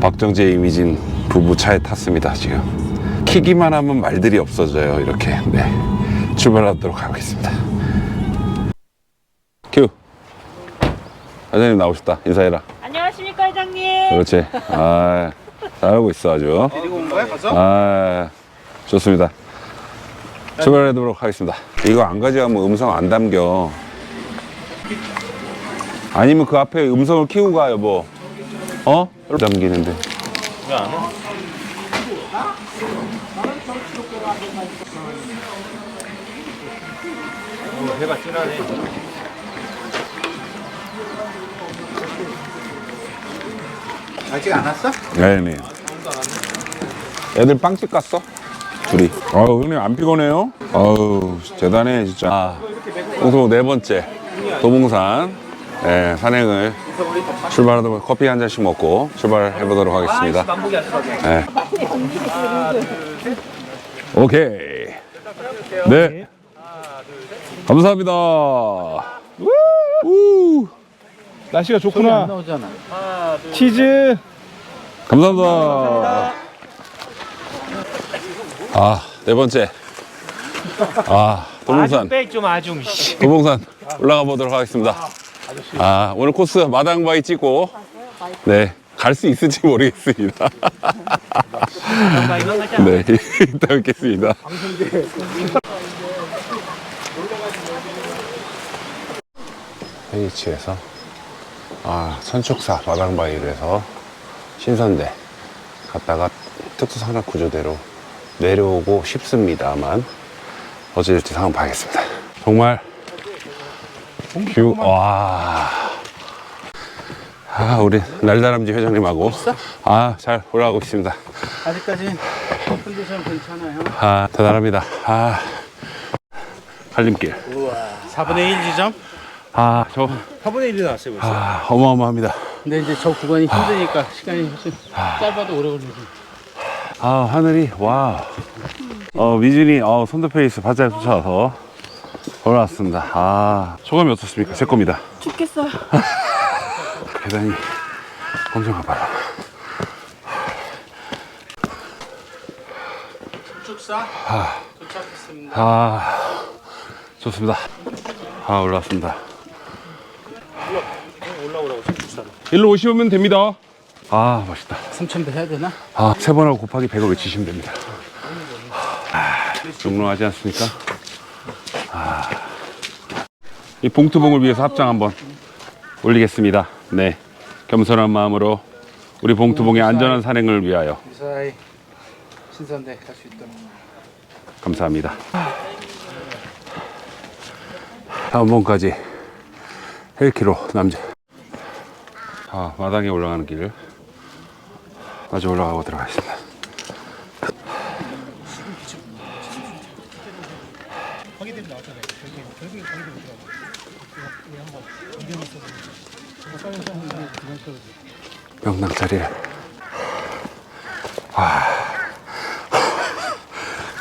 박정재 이미진 부부 차에 탔습니다 지금. 키기만 하면 말들이 없어져요 이렇게. 네. 출발하도록 하겠습니다. 큐. 사장님 나오셨다. 인사해라. 안녕하십니까 회장님. 그렇지. 아 잘하고 있어 아주. 데리고 온 거야 가서? 아 좋습니다. 출발하도록 하겠습니다. 이거 안 가져가면 음성 안 담겨. 아니면 그 앞에 음성을 키우고 가 여보 어? 담기는데 왜 안 와? 어, 해가 진하네. 아직 안 왔어? 네네 애들 빵집 갔어? 둘이 아우 형님 안 피곤해요? 아우 대단해 진짜 아, 홍성 네 번째 도봉산 네, 산행을 출발하도록 커피 한 잔씩 먹고 출발해 보도록 하겠습니다. 네. 오케이. 네. 감사합니다. 우. 날씨가 좋구나. 치즈. 감사합니다. 아, 네 번째. 아, 도봉산. 빼좀. 도봉산 올라가 보도록 하겠습니다. 아, 오늘 코스 마당 바위 찍고, 네, 갈 수 있을지 모르겠습니다. 네, 이따 뵙겠습니다. H에서 아, 선축사 마당 바위를 해서 신선대 갔다가 특수산업 구조대로 내려오고 싶습니다만 어찌 될지 상황 봐야겠습니다. 정말 뷰, 와. 아, 우리 날다람쥐 회장님하고 아, 잘 올라가고 있습니다. 아직까지 컨디션 괜찮아요. 아, 대단합니다. 아, 갈림길. 4분의 1 지점? 아, 저, 4분의 1이 나왔어요 벌써. 아, 어마어마합니다. 근데 이제 저 구간이 힘드니까 시간이 훨씬 짧아도 오래 걸리지. 아, 하늘이, 와. 어, 미진이, 어, 손드페이스 바짝 쫓아와서 올라왔습니다. 아, 소감이 어떻습니까? 제 겁니다. 죽겠어요. 계단이 엄청 가파요. 축사 도착했습니다. 아, 좋습니다. 아, 올라왔습니다. 올라오라고 축사로. 일로 오시면 됩니다. 아, 멋있다. 3,000배 해야 되나? 아, 세 번하고 곱하기 100을 외치시면 됩니다. 아, 롱롱하지 않습니까? 아, 이 봉투봉을 위해서 합장 한번 올리겠습니다. 네. 겸손한 마음으로 우리 봉투봉의 안전한 산행을 위하여 무사히 신선대 갈 수 있도록. 감사합니다. 다음 번까지 1km 남짓. 아, 마당에 올라가는 길. 마저 올라가고 들어가겠습니다. 명당 자리를.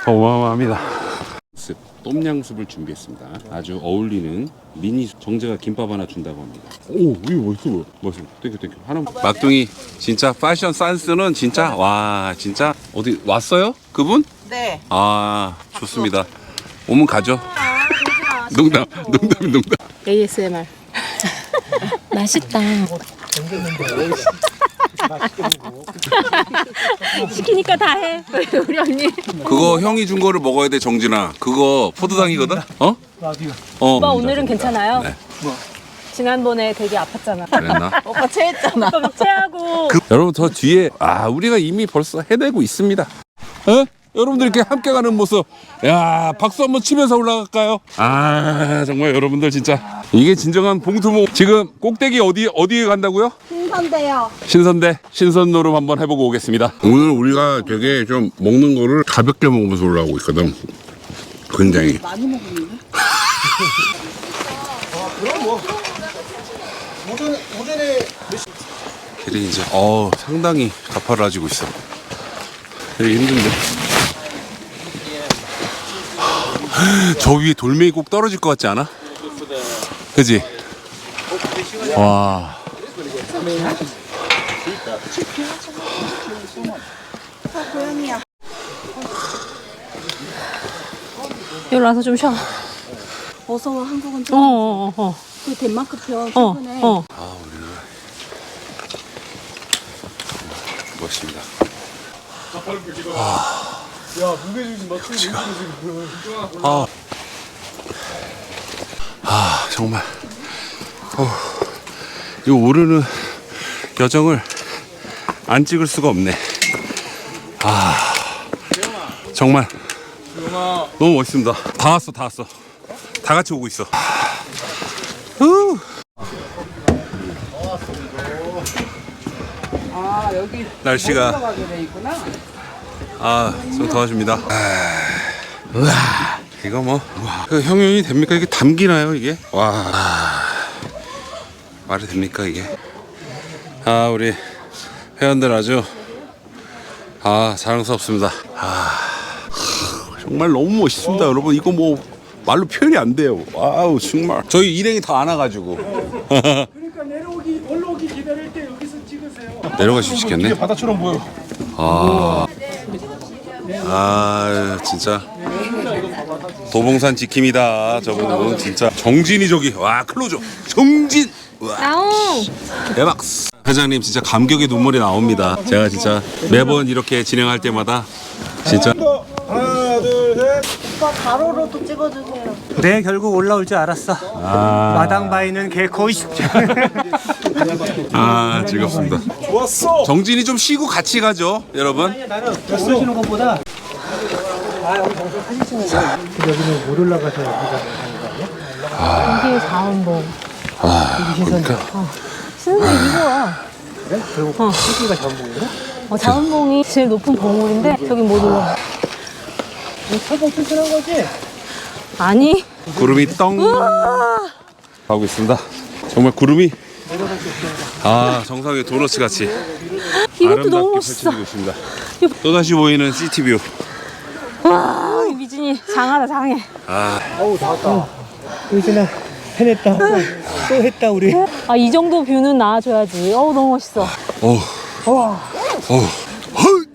어마어마합니다. 똠양숲을 준비했습니다. 아주 어울리는 미니 정재가 김밥 하나 준다고 합니다. 오, 이거 멋있어 보여. 멋있어. 땡큐, 땡큐. 하나. 막둥이 진짜 패션 센스는 진짜 와, 진짜 어디 왔어요? 그분? 네. 아, 좋습니다. 오면 가죠. 농담, 농담, 농담. ASMR. 맛있다. 시키니까 다 해. 우리 언니. 그거 형이 준 거를 먹어야 돼, 정진아. 그거 포도당이거든? 어? 어. 오빠 오늘은 괜찮아요? 네. 지난번에 되게 아팠잖아. 그랬나? 오빠 체했잖아. 오빠 막 체하고. 여러분 저 뒤에 아 우리가 이미 벌써 해내고 있습니다. 어? 여러분들 이렇게 함께 가는 모습, 야 박수 한번 치면서 올라갈까요? 아 정말 여러분들 진짜 이게 진정한 봉투모. 지금 꼭대기 어디 어디에 간다고요? 신선대요. 신선대 신선노름 한번 해보고 오겠습니다. 오늘 우리가 되게 좀 먹는 거를 가볍게 먹으면서 올라오고 있거든. 굉장히. 많이 먹는데? 오전에 오전에 길이 이제 어 상당히 가파라지고 있어. 되게 힘든데. 저 위에 돌멩이 꼭 떨어질 것 같지 않아? 그지? 와. 여기 와서 좀 쉬어. 어서 와 한국은 어, 좀 어, 어, 그 덴마크 편 어, 최근에 어. 멋있습니다. 아, 아 정말 어, 이 오르는 여정을 안 찍을 수가 없네. 아 정말 너무 멋있습니다. 다 왔어, 다 왔어. 다 같이 오고 있어. 후. 날씨가 아, 좀 도와줍니다. 아, 우와, 이거 뭐, 그 형용이 됩니까? 이게 담기나요, 이게? 와, 아, 말이 됩니까, 이게? 아, 우리 회원들 아주, 아, 자랑스럽습니다. 아, 정말 너무 멋있습니다, 여러분. 이거 뭐, 말로 표현이 안 돼요. 와우, 정말. 저희 일행이 다 안 와가지고. 그러니까 내려오기 올라오기 기다릴 때 여기서 찍으세요. 내려가시면 좋겠네. 바다처럼 보여. 아 진짜? 도봉산 지킴이다 저분 진짜. 정진이 저기 와 클로저. 정진! 와! 대박스 회장님 진짜 감격의 눈물이 나옵니다. 제가 진짜 매번 이렇게 진행할 때마다 진짜 둘 셋. 가로로도 찍어주세요. 네 결국 올라올 줄 알았어 마당 바위는 개코이 아 즐겁습니다 좋았어. 정진이 좀 쉬고 같이 가죠 여러분 모르시는 것보다 아 여기 정선 사진 찍는 거야 여기는 못 올라가서 여기가 이게 자원봉. 아 그러니까 쓰는 게 이거야. 그래? 결국 CG가 전부인가? 어, 자원봉이 제일 높은 봉우리인데 저기 못 올라. 최고 튼튼한 거지? 아니, 구름이 떵 가고 있습니다 정말 구름이 아 정상의 도너츠 같이 이것도 너무 멋있어. 있습니다. 또 다시 보이는 시티뷰 와, 이 미진이 장하다, 장해. 아 어우 다 왔다 의진아 해냈다 또 했다 우리 아, 이 정도 뷰는 나와줘야지. 어우, 너무 멋있어. 어. 어. 헐!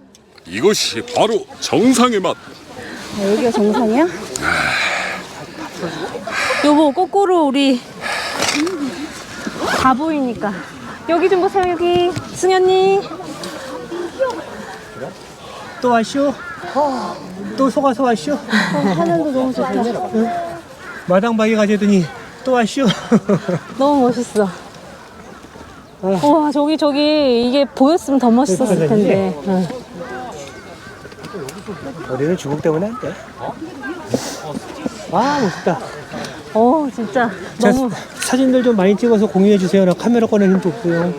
이것이 바로 정상의 맛. 아, 여기가 정상이야? 여보, 거꾸로 우리 다 보이니까. 여기 좀 보세요, 여기. 승현님. 또 왔쇼? 또 속아서 왔쇼? 하늘도 너무 좋다. 마당 바위 가재더니 또 왔쇼? 너무 멋있어. 우와, 저기, 저기, 이게 보였으면 더 멋있었을 텐데. 응. 우리는 주먹 때문에 안 돼. 와 멋있다. 어, 진짜. 자, 너무. 사진들 좀 많이 찍어서 공유해 주세요. 나 카메라 꺼낼 힘도 없고요.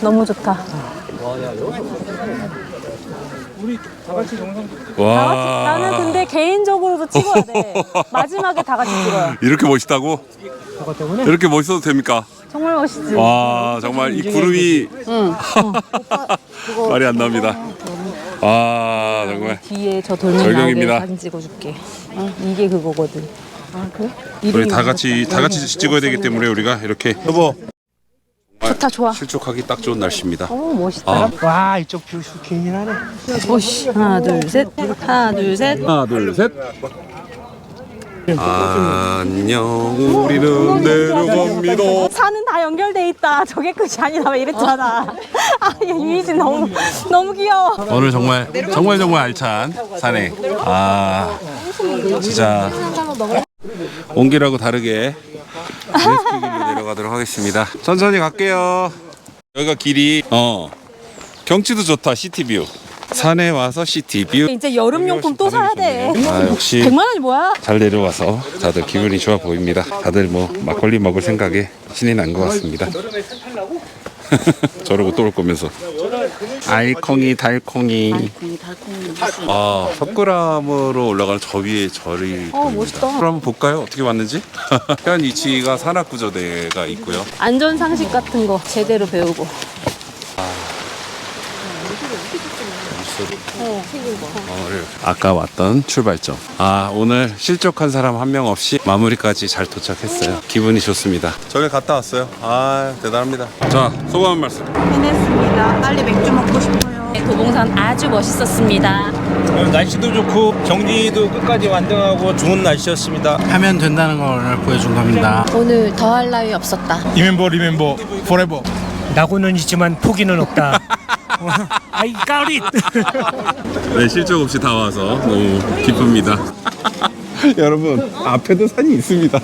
너무 좋다. 우리 다 같이 정상. 다 같이, 나는 근데 개인적으로도 찍어야 돼. 마지막에 다 같이 찍어요. 이렇게 멋있다고? 때문에 이렇게 멋있어도 됩니까? 정말 멋있지. 와 정말 이 구름이 말이 안 나옵니다. 아 정말 뒤에 저 돌멩이 절경입니다. 나오게 사진 찍어줄게. 어, 이게 그거거든. 아 그래? 우리 다 같이 다 같이 찍어야 되기 때문에 우리가 이렇게 여보 좋다 좋아. 실족하기 딱 좋은 날씨입니다. 어 멋있다. 아. 와 이쪽 뷰 하네. 오씨 하나 둘 셋. 하나 둘 셋. 하나 둘 셋. 안녕 우리는 내려갑니다. 산은 다 연결돼 있다. 저게 끝이 아니다. 왜 이랬잖아. 아, 얘 유이진 너무 너무 귀여워. 오늘 정말 정말 정말 알찬 산행. 아 진짜 온기라고 다르게 길로 내려가도록 하겠습니다. 천천히 갈게요. 여기가 길이 어 경치도 좋다 시티뷰. 산에 와서 시티뷰. 이제 여름 용품 또 사야 돼. 아 역시 100만 원이 뭐야? 잘 내려와서 다들 기분이 좋아 보입니다. 다들 뭐 막걸리 먹을 생각에 신이 난 것 같습니다. 저러고 또 올 거면서. 알콩이 달콩이. 아 석굴암으로 올라가는 저 위에 절이 어, 보입니다. 멋있다. 그럼 한번 볼까요? 어떻게 왔는지? 현 위치가 산악구조대가 있고요. 안전 상식 같은 거 제대로 배우고. 아까 왔던 출발점. 아 오늘 실족한 사람 한 명 없이 마무리까지 잘 도착했어요. 기분이 좋습니다. 저길 갔다 왔어요. 아 대단합니다. 자 소감 한 말씀. 해냈습니다. 빨리 맥주 먹고 싶어요. 도봉산 아주 멋있었습니다. 날씨도 좋고 경기도 끝까지 완등하고 좋은 날씨였습니다. 하면 된다는 걸 오늘 보여준 겁니다. 오늘 더할 나위 없었다. 리멤버 리멤버 포레버. 나고는 있지만 포기는 없다. 아이 까리. 네 실족 없이 다 와서 너무 기쁩니다. 여러분 앞에도 산이 있습니다.